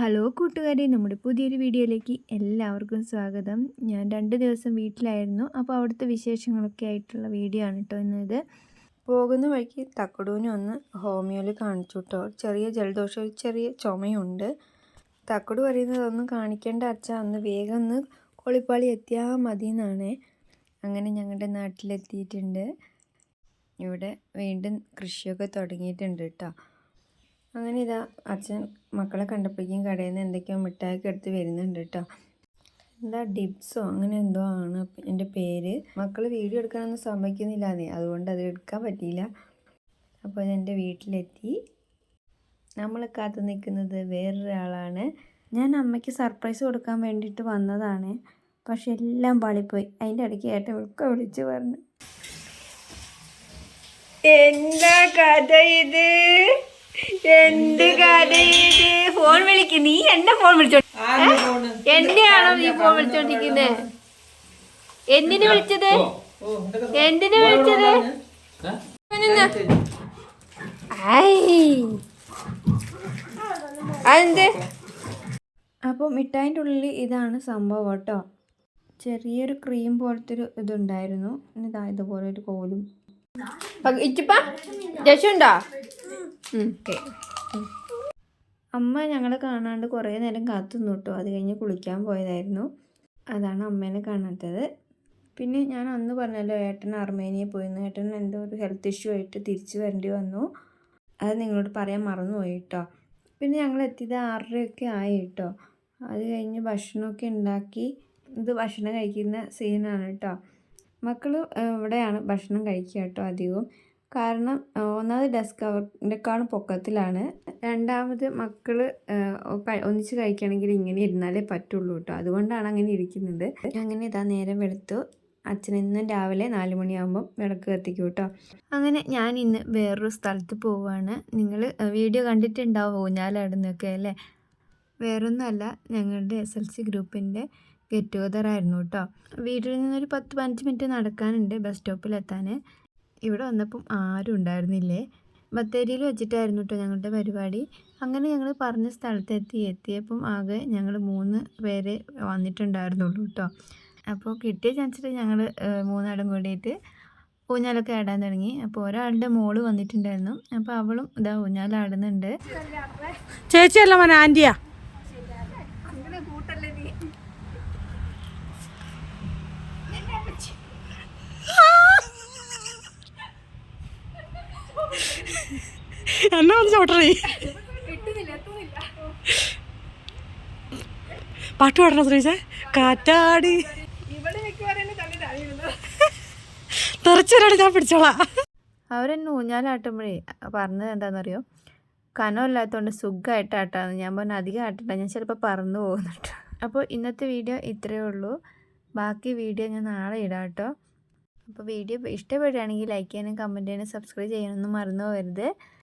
Hello കൂട്ടുകാരെ നമ്മുടെ പുതിയൊരു വീഡിയോയിലേക്ക് എല്ലാവർക്കും സ്വാഗതം. ഞാൻ രണ്ട് ദിവസം വീട്ടിലായിരുന്നു. അപ്പോൾ അവിടുത്തെ വിശേഷങ്ങളൊക്കെ ആയിട്ടുള്ള വീഡിയോ ആണ് കേട്ടോ ഇന്നത്. പോകുന്ന വഴിക്ക് തക്കടൂനെ ഒന്ന് ഹോമിയോയിൽ കാണിച്ചു കേട്ടോ. ചെറിയ ജലദോഷം ഒരു ചെറിയ ചുമയുണ്ട്. തക്കടു പറയുന്നത് ഒന്നും കാണിക്കേണ്ട അച്ഛ അന്ന് വേഗം ഒന്ന് കൊളിപ്പാളി എത്തിയാൽ മതി എന്നാണ് അങ്ങനെ ഞങ്ങളുടെ നാട്ടിലെത്തിയിട്ടുണ്ട്. ഇവിടെ വീണ്ടും കൃഷിയൊക്കെ തുടങ്ങിയിട്ടുണ്ട് കേട്ടോ. അങ്ങനെ ഇതാ അച്ഛൻ മക്കളെ കണ്ടപ്പോഴേക്കും കടയിൽ നിന്ന് എന്തൊക്കെയോ മിഠായിക്ക് എടുത്ത് വരുന്നുണ്ട് കേട്ടോ. എന്താ ഡിപ്സോ അങ്ങനെ എന്തോ ആണ് എന്റെ പേര്. മക്കൾ വീഡിയോ എടുക്കാനൊന്നും സമ്മതിക്കുന്നില്ലാന്നേ അതുകൊണ്ട് അത് എടുക്കാൻ പറ്റിയില്ല. അപ്പോൾ എന്റെ വീട്ടിലെത്തി. നമ്മൾ കാത്തു നിൽക്കുന്നത് വേറൊരാളാണ്. ഞാൻ അമ്മയ്ക്ക് സർപ്രൈസ് കൊടുക്കാൻ വേണ്ടിയിട്ട് വന്നതാണ്. പക്ഷെ എല്ലാം പാളിപ്പോയി. അതിന്റെ ഇടയ്ക്ക് ഏട്ടൻ ഒക്കെ വിളിച്ച് പറഞ്ഞു. എന്താ കഥ ഇത്? എന്ത് കഥ ഫോൺ വിളിക്ക്. നീ എന്റെ ഫോൺ വിളിച്ചോ എന്റെ ആണോ നീ ഫോൺ വിളിച്ചോണ്ടിരിക്കുന്നേ? എന്തിനു വിളിച്ചത്? എന്തിനു വിളിച്ചത്? അതെന്ത്? അപ്പോൾ മിഠായിന്റെ ഉള്ളിൽ ഇതാണ് സംഭവം കേട്ടോ. ചെറിയൊരു ക്രീം പോലത്തെ ഒരു ഇതുണ്ടായിരുന്നു. ഇതാ ഇതുപോലെ ഒരു കോലും ഇച്ചിപ്പ. ജശുണ്ടോ അമ്മ ഞങ്ങളെ കാണാണ്ട് കുറേ നേരം കാത്തു നിന്നു കേട്ടോ. അത് കഴിഞ്ഞ് കുളിക്കാൻ പോയതായിരുന്നു. അതാണ് അമ്മേനെ കാണാത്തത്. പിന്നെ ഞാൻ അന്ന് പറഞ്ഞല്ലോ ഏട്ടൻ അർമേനിയെ പോയിരുന്നു. ഏട്ടൻ എന്തോ ഒരു ഹെൽത്ത് ഇഷ്യൂ ആയിട്ട് തിരിച്ചു വരേണ്ടി വന്നു. അത് നിങ്ങളോട് പറയാൻ മറന്നുപോയി കേട്ടോ. പിന്നെ ഞങ്ങൾ എത്തിയത് ആറരയൊക്കെ ആയി കേട്ടോ. അത് കഴിഞ്ഞ് ഭക്ഷണമൊക്കെ ഉണ്ടാക്കി. ഇത് ഭക്ഷണം കഴിക്കുന്ന സീനാണ് കേട്ടോ. മക്കൾ ഇവിടെയാണ് ഭക്ഷണം കഴിക്കുക കേട്ടോ അധികവും. കാരണം ഒന്നാമത് ഡെസ്ക് അവരുടെക്കാളും പൊക്കത്തിലാണ്. രണ്ടാമത് മക്കൾ ഒന്നിച്ച് കഴിക്കുകയാണെങ്കിൽ ഇങ്ങനെ ഇരുന്നാലേ പറ്റുള്ളൂ കേട്ടോ അതുകൊണ്ടാണ് അങ്ങനെ ഇരിക്കുന്നത്. അങ്ങനെ ഇതാ നേരം വെളുത്തു. അച്ഛൻ ഇന്നും രാവിലെ നാല് മണിയാകുമ്പം വിളക്ക് കത്തിക്കും കേട്ടോ അങ്ങനെ ഞാൻ ഇന്ന് വേറൊരു സ്ഥലത്ത് പോവുകയാണ് നിങ്ങൾ വീഡിയോ കണ്ടിട്ടുണ്ടാവും നിൽക്കുക അല്ലേ? വേറൊന്നുമല്ല ഞങ്ങളുടെ എസ് എൽ സി ഗ്രൂപ്പിന്റെ ഗെറ്റ് ടുഗദർ ആയിരുന്നു കേട്ടോ വീട്ടിൽ നിന്നൊരു പത്ത് പതിനഞ്ച് മിനിറ്റ് നടക്കാനുണ്ട് ബസ് സ്റ്റോപ്പിലെത്താൻ. ഇവിടെ വന്നപ്പം ആരും ഉണ്ടായിരുന്നില്ലേ? ബത്തേരിയിൽ വെച്ചിട്ടായിരുന്നു കേട്ടോ ഞങ്ങളുടെ പരിപാടി. അങ്ങനെ ഞങ്ങൾ പറഞ്ഞ സ്ഥലത്തെത്തി എത്തിയപ്പം ആകെ ഞങ്ങൾ മൂന്ന് പേരെ വന്നിട്ടുണ്ടായിരുന്നുള്ളൂ കേട്ടോ അപ്പോൾ കിട്ടിയ ചാൻസിൽ ഞങ്ങൾ മൂന്നാടും കൂടിയിട്ട് ഊഞ്ഞാലൊക്കെ ആടാൻ തുടങ്ങി. അപ്പോൾ ഒരാളുടെ മോൾ വന്നിട്ടുണ്ടായിരുന്നു. അപ്പോൾ അവളും ഇതാ ഊഞ്ഞാലാടുന്നുണ്ട്. ചേച്ചിയല്ല മോനെ ആന്റിയാ? എന്നാ വന്ന് ചോട്ടറേ പാട്ട് പാടണോ ശ്രീജ കാറ്റാടി. തെറിച്ചൊരാട് ഞാൻ പിടിച്ചോളാം. അവരെന്നെ ഊഞ്ഞാലാട്ടുമ്പോഴേ പറഞ്ഞത് എന്താണെന്നറിയോ കനമില്ലാത്തതുകൊണ്ട് സുഖമായിട്ട് ആട്ടാന്ന് ഞാൻ പറഞ്ഞു അധികം ആട്ടണ്ട ഞാൻ ചിലപ്പോൾ പറന്നു പോകുന്നുണ്ട്. അപ്പോൾ ഇന്നത്തെ വീഡിയോ ഇത്രയേ ഉള്ളൂ. ബാക്കി വീഡിയോ ഞാൻ നാളെ ഇടാം കേട്ടോ അപ്പോൾ വീഡിയോ ഇഷ്ടപ്പെടുകയാണെങ്കിൽ ലൈക്ക് ചെയ്യാനും കമന്റ് ചെയ്യാനും സബ്സ്ക്രൈബ് ചെയ്യാനൊന്നും മറന്നു പോകരുത്.